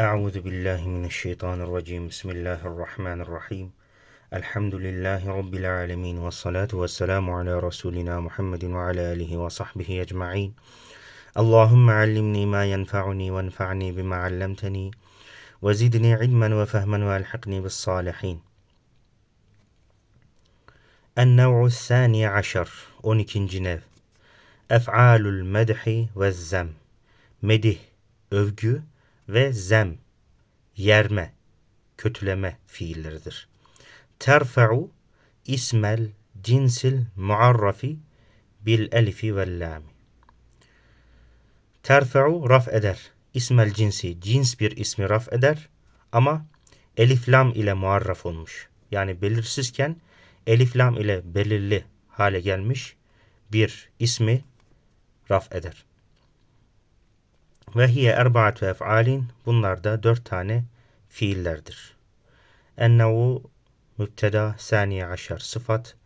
أعوذ بالله من الشيطان الرجيم. بسم الله الرحمن الرحيم. الحمد لله رب العالمين والصلاة والسلام على رسولنا محمد وعلى آله وصحبه أجمعين. اللهم علمني ما ينفعني وانفعني بما علمتني وزدني علما وفهما وألحقني بالصالحين. النوع الثاني عشر 12. nev Ef'alul medhi ve zem Medih, övgü. Ve zem, yerme, kötüleme fiilleridir. Terfe'u ismel cinsil muarrafi bil elifi vel lami. Terfe'u raf eder. İsmel cinsi, cins bir ismi raf eder ama elif lam ile muarraf olmuş. Yani belirsizken elif lam ile belirli hale gelmiş bir ismi raf eder. Ve hiye erbaatu ef'alin bunlar da dört tane fiillerdir. Ennevu mübteda saniye aşar sıfat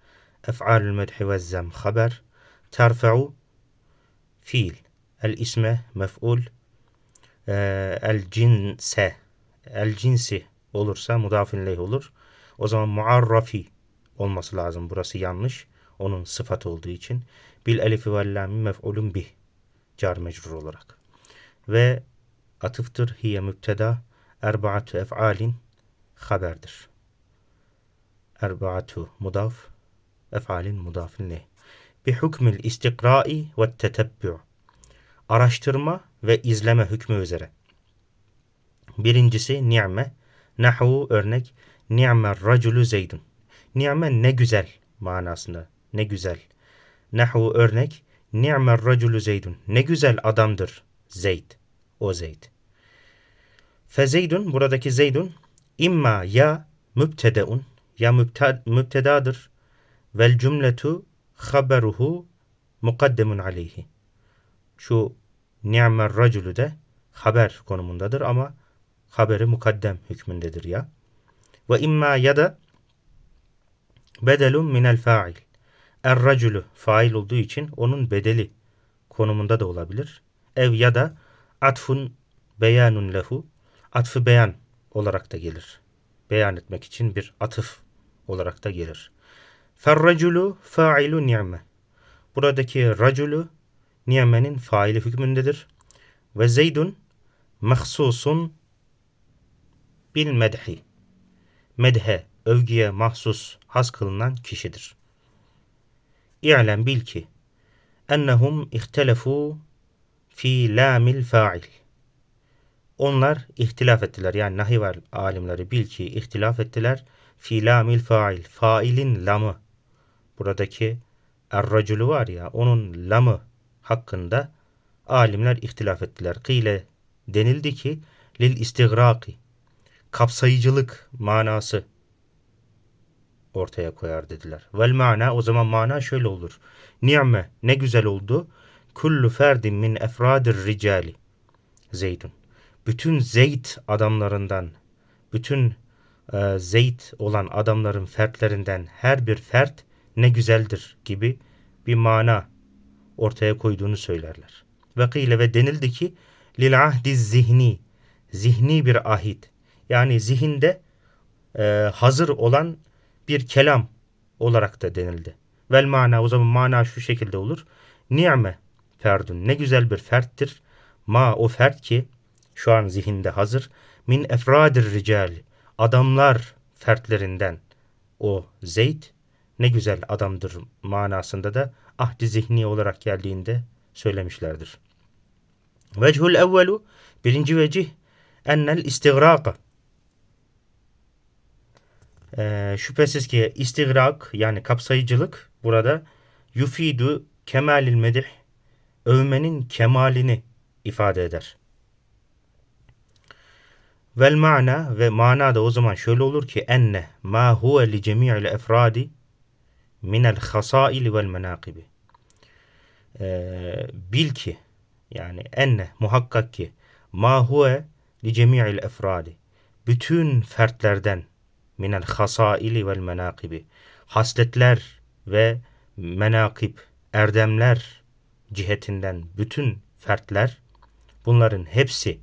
ef'alül medhi ve zem haber terfe'u fiil el isme mef'ul el cinse el cinsi olursa mudafin leyh olur. O zaman muarrafi olması lazım. Burası yanlış. Onun sıfat olduğu için. Bil elifi vel lami mef'ulun bih. Car mecrur olarak. Ve atıftır hiye mübteda erbaatu ef'alin haberdir. Erbaatu mudaf ef'alin mudafin leh. Bi hükmül istikra'i ve tetebbu. Araştırma ve izleme hükmü üzere. Birincisi ni'me. Nahu örnek. Ni'me raculu zeydun. Ni'me ne güzel manasında. Ne güzel. Nahu örnek. Ni'me raculu zeydun. Ne güzel adamdır Zeyd. O Zeyd. Fe Zeydun buradaki Zeydun imma ya mübtedeun ya mübtedadır vel cümletu haberuhu mukaddemun aleyhi. Şu ni'mer raculu de haber konumundadır ama haberi mukaddem hükmündedir ya. Ve imma ya da bedelun minel fa'il. Er raculu fail olduğu için onun bedeli konumunda da olabilir. Ev ya da atfun beyanun lehu atfı beyan olarak da gelir. Beyan etmek için bir atıf olarak da gelir. Ferraculu fa'ilu ni'me. Buradaki raculu ni'menin faili hükmündedir. Ve zeydun mahsusun bil medhi. Medhe, övgüye mahsus, has kılınan kişidir. İ'lem bil ki ennehum ihtelefu fi lamil fa'il. Onlar ihtilaf ettiler. Yani nahiv alimleri bil ki ihtilaf ettiler. Fi lamil fa'il. Failin lamı. Buradaki er var ya onun lamı hakkında alimler ihtilaf ettiler. Kıyle denildi ki lil istigraki kapsayıcılık manası ortaya koyar dediler. Vel mana o zaman mana şöyle olur. Ni'me ne güzel oldu. Kullu ferdin min efradir ricali. Zeydun. Bütün Zeyd adamlarından, bütün e, Zeyd olan adamların fertlerinden her bir fert ne güzeldir gibi bir mana ortaya koyduğunu söylerler. Ve kıyle ve denildi ki lil ahdi zihni zihni bir ahit yani zihinde e, hazır olan bir kelam olarak da denildi. Vel mana o zaman mana şu şekilde olur. Ni'me ferdun ne güzel bir ferttir. Ma o fert ki şu an zihinde hazır. Min efradir rical adamlar fertlerinden o Zeyd ne güzel adamdır manasında da ahdi zihni olarak geldiğinde söylemişlerdir. Vechul evvelu birinci vecih ennel istigraka ee, şüphesiz ki istigrak yani kapsayıcılık burada yufidu kemalil medih övmenin kemalini ifade eder. Vel mana ve mana da o zaman şöyle olur ki enne ma huve li cemi'il efradi minel hasaili vel menakibi. Ee, bil ki yani enne muhakkak ki ma huve li cemi'il efradi bütün fertlerden minel hasaili vel menakibi hasletler ve menakib erdemler cihetinden bütün fertler bunların hepsi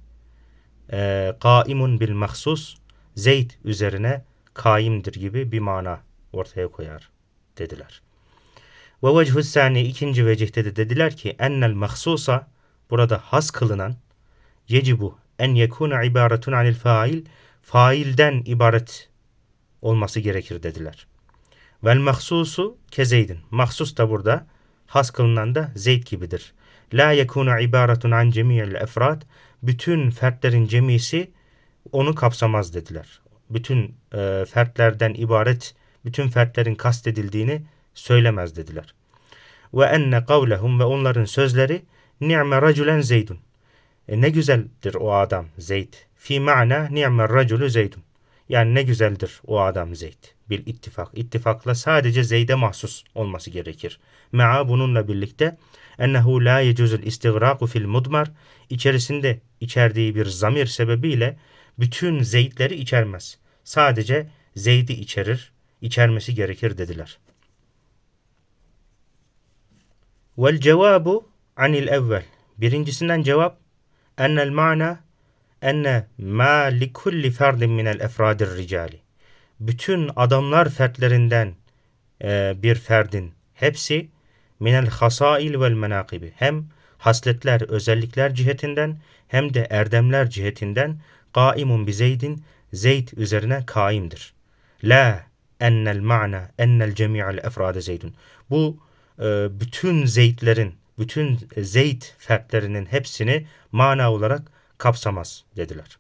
e, kaimun bil mahsus Zeyd üzerine kaimdir gibi bir mana ortaya koyar dediler. Ve vechü sani ikinci vecihte de dediler ki ennel mahsusa burada has kılınan yecibu en yekuna ibaretun anil fail failden ibaret olması gerekir dediler. Vel mahsusu kezeydin. Mahsus da burada has kılınan da Zeyd gibidir. La yekunu ibaretun an cemiyel efrad bütün fertlerin cemisi onu kapsamaz dediler. Bütün e, fertlerden ibaret bütün fertlerin kastedildiğini söylemez dediler. Ve enne kavlehum ve onların sözleri ni'me raculen zeydun. E, ne güzeldir o adam Zeyd. Fi ma'na ni'me raculu zeydun. Yani ne güzeldir o adam Zeyd. Bil ittifak. İttifakla sadece Zeyd'e mahsus olması gerekir. Ma'a bununla birlikte ennehu la yecuzul istigraku fil mudmar içerisinde içerdiği bir zamir sebebiyle bütün Zeyd'leri içermez. Sadece Zeyd'i içerir, içermesi gerekir dediler. Vel cevabu anil evvel. Birincisinden cevap ennel mana enne ma li kulli ferdin minel efradir ricali. Bütün adamlar fertlerinden e, bir ferdin hepsi minel hasail vel menakibi. Hem hasletler, özellikler cihetinden hem de erdemler cihetinden kaimun bi zeydin zeyd üzerine kaimdir. La ennel ma'na ennel cemi'al efrade zeydun. Bu e, bütün zeydlerin, bütün zeyd fertlerinin hepsini mana olarak kapsamaz dediler.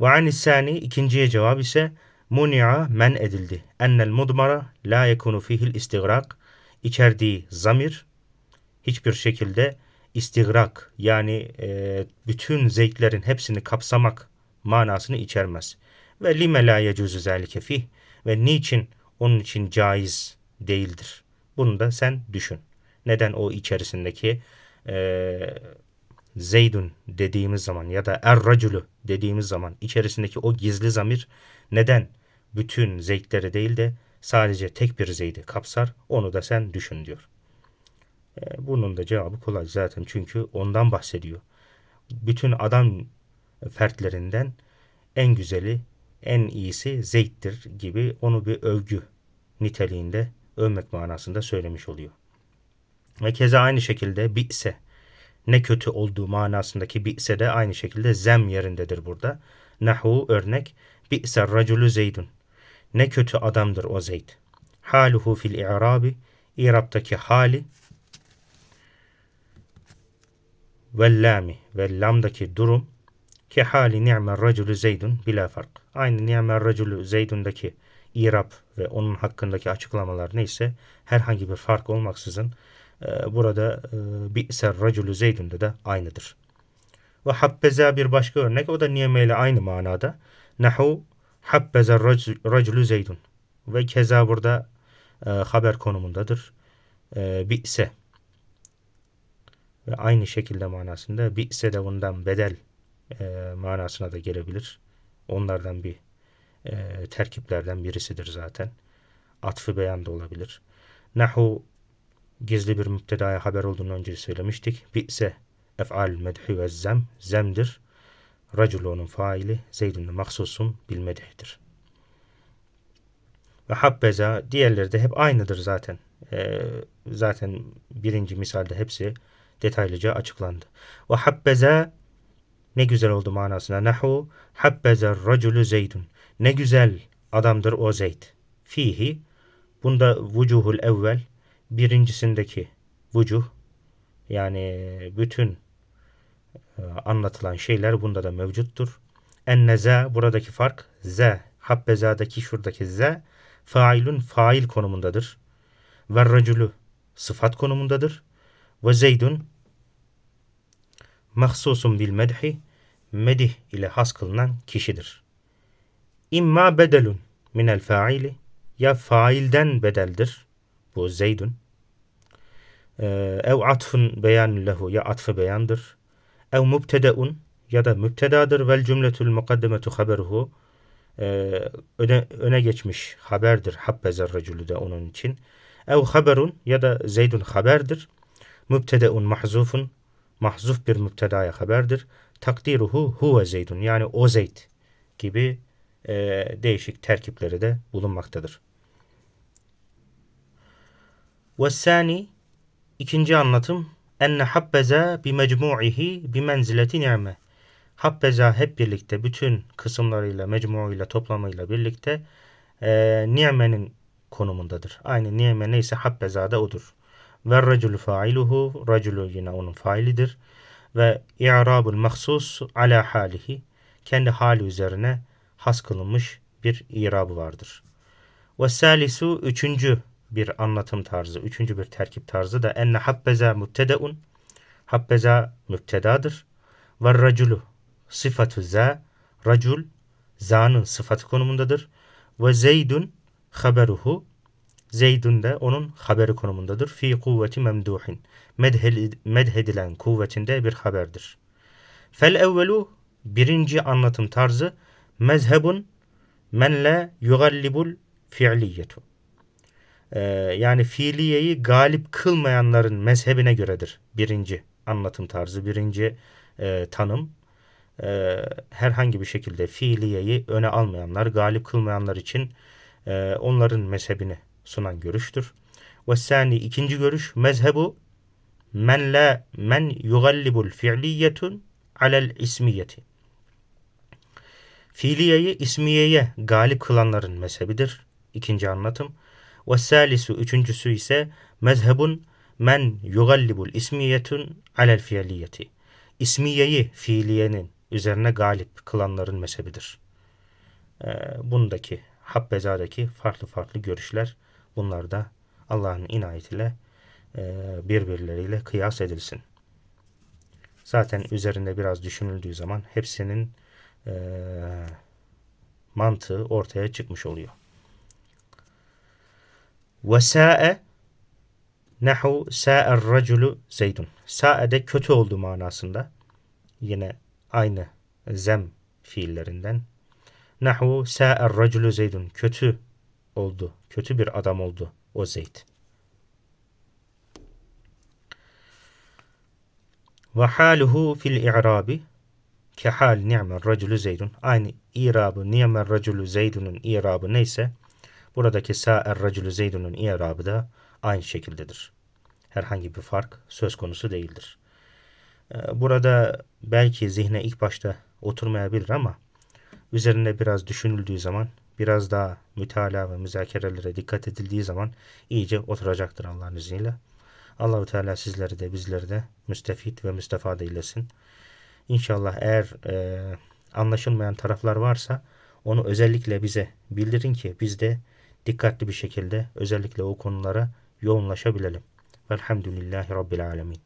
Ve anisani ikinciye cevap ise muni'a men edildi. Ennel mudmara la yekunu fihil istigrak içerdiği zamir hiçbir şekilde istigrak yani e, bütün zevklerin hepsini kapsamak manasını içermez. Ve lime la yecuzu zalike fih ve niçin onun için caiz değildir. Bunu da sen düşün. Neden o içerisindeki e, Zeydun dediğimiz zaman ya da er dediğimiz zaman içerisindeki o gizli zamir neden bütün zevkleri değil de sadece tek bir zeydi kapsar onu da sen düşün diyor. E, bunun da cevabı kolay zaten çünkü ondan bahsediyor. Bütün adam fertlerinden en güzeli, en iyisi Zeyd'dir gibi onu bir övgü niteliğinde övmek manasında söylemiş oluyor. Ve keza aynı şekilde bi'se ne kötü olduğu manasındaki bi'se de aynı şekilde zem yerindedir burada. Nahu örnek bi'se raculu zeydun. Ne kötü adamdır o Zeyd. Haluhu fil i'rabi İrab'daki hali ve lami ve lamdaki durum ki hali ni'mer raculu zeydun bila fark. Aynı ni'mer raculu zeydundaki İrab ve onun hakkındaki açıklamalar neyse herhangi bir fark olmaksızın burada e, bi'ser raculu zeydun'da da aynıdır. Ve habbeza bir başka örnek o da niyeme ile aynı manada. Nahu habbezer raculu zeydun. Ve keza burada e, haber konumundadır. E, bi'se ve aynı şekilde manasında bi'se de bundan bedel e, manasına da gelebilir. Onlardan bir terkiplerden birisidir zaten. Atfı beyan da olabilir. Nahu gizli bir müptedaya haber olduğunu önce söylemiştik. Bi'se ef'al medhi ve zem zemdir. Raculunun faili zeydun maksusun bil. Ve habbeza diğerleri de hep aynıdır zaten. Ee, zaten birinci misalde hepsi detaylıca açıklandı. Ve habbeza ne güzel oldu manasına. Nahu habbezer raculu zeydun. Ne güzel adamdır o Zeyd. Fihi bunda vucuhul evvel birincisindeki vucuh yani bütün e, anlatılan şeyler bunda da mevcuttur. Enneze buradaki fark z habbezadaki şuradaki z failun fail konumundadır. Ve raculu sıfat konumundadır. Ve zeydun mahsusun bil medhi medih ile has kılınan kişidir. İmma bedelun minel faili ya failden bedeldir bu zeydun ev atfun beyan lehu ya atfı beyandır. Ev mubtedeun ya da mübtedadır. Vel cümletül mukaddemetu haberuhu. Ee, öne, öne geçmiş haberdir. Habbezer racülü de onun için. Ev haberun ya da zeydun haberdir. Mübtedeun mahzufun mahzuf bir müptedaya haberdir. Takdiruhu huve zeydun yani o zeyd gibi e, değişik terkipleri de bulunmaktadır. Ve sani ikinci anlatım enne habbeza bi mecmu'ihi bi menzileti ni'me. Habbeza hep birlikte bütün kısımlarıyla, mecmuuyla, toplamıyla birlikte e, ni'menin konumundadır. Aynı ni'me neyse habbeza da odur. Ve raculu failuhu, raculu yine onun failidir. Ve i'rabul mahsus ala halihi, kendi hali üzerine has kılınmış bir irabı vardır. Ve salisu, üçüncü bir anlatım tarzı, üçüncü bir terkip tarzı da enne habbeza mübtedeun, habbeza mübtedadır. Ve raculu sıfatü za, racul, za'nın sıfatı konumundadır. Ve zeydun haberuhu, Zeydun de onun haberi konumundadır. Fi kuvveti memduhin. Medhedilen kuvvetinde bir haberdir. Fel evvelu birinci anlatım tarzı mezhebun men la yugallibul fi'liyetu. Ee, yani fiiliyeyi galip kılmayanların mezhebine göredir. Birinci anlatım tarzı, birinci e, tanım. E, herhangi bir şekilde fiiliyeyi öne almayanlar, galip kılmayanlar için e, onların mezhebini sunan görüştür. Ve sani ikinci görüş mezhebu men la men yugallibul fi'liyetun alel ismiyeti. Fiiliyeyi ismiyeye galip kılanların mezhebidir. İkinci anlatım. Ve salisu üçüncüsü ise mezhebun men yugallibul ismiyetun alel fiiliyeti. İsmiyeyi fiiliyenin üzerine galip kılanların mezhebidir. Ee, bundaki Habbeza'daki farklı farklı görüşler bunlar da Allah'ın inayetiyle e, birbirleriyle kıyas edilsin. Zaten üzerinde biraz düşünüldüğü zaman hepsinin e, mantığı ortaya çıkmış oluyor. Vesa'e nehu sa'er raculu zeydun. Sa'e de kötü olduğu manasında. Yine aynı zem fiillerinden. Nahu sa'er raculu zeydun. Kötü oldu. Kötü bir adam oldu o Zeyd. Ve haluhu fil i'rabi kehal ni'mer raculu zeydun. Aynı i'rabı ni'mer raculu zeydunun i'rabı neyse buradaki sa'er raculu zeydunun i'rabı da aynı şekildedir. Herhangi bir fark söz konusu değildir. Ee, burada belki zihne ilk başta oturmayabilir ama üzerinde biraz düşünüldüğü zaman biraz daha mütalaa ve müzakerelere dikkat edildiği zaman iyice oturacaktır Allah'ın izniyle. Allahu Teala sizleri de bizleri de müstefit ve müstefade eylesin. İnşallah eğer e, anlaşılmayan taraflar varsa onu özellikle bize bildirin ki biz de dikkatli bir şekilde özellikle o konulara yoğunlaşabilelim. Velhamdülillahi Rabbil Alemin.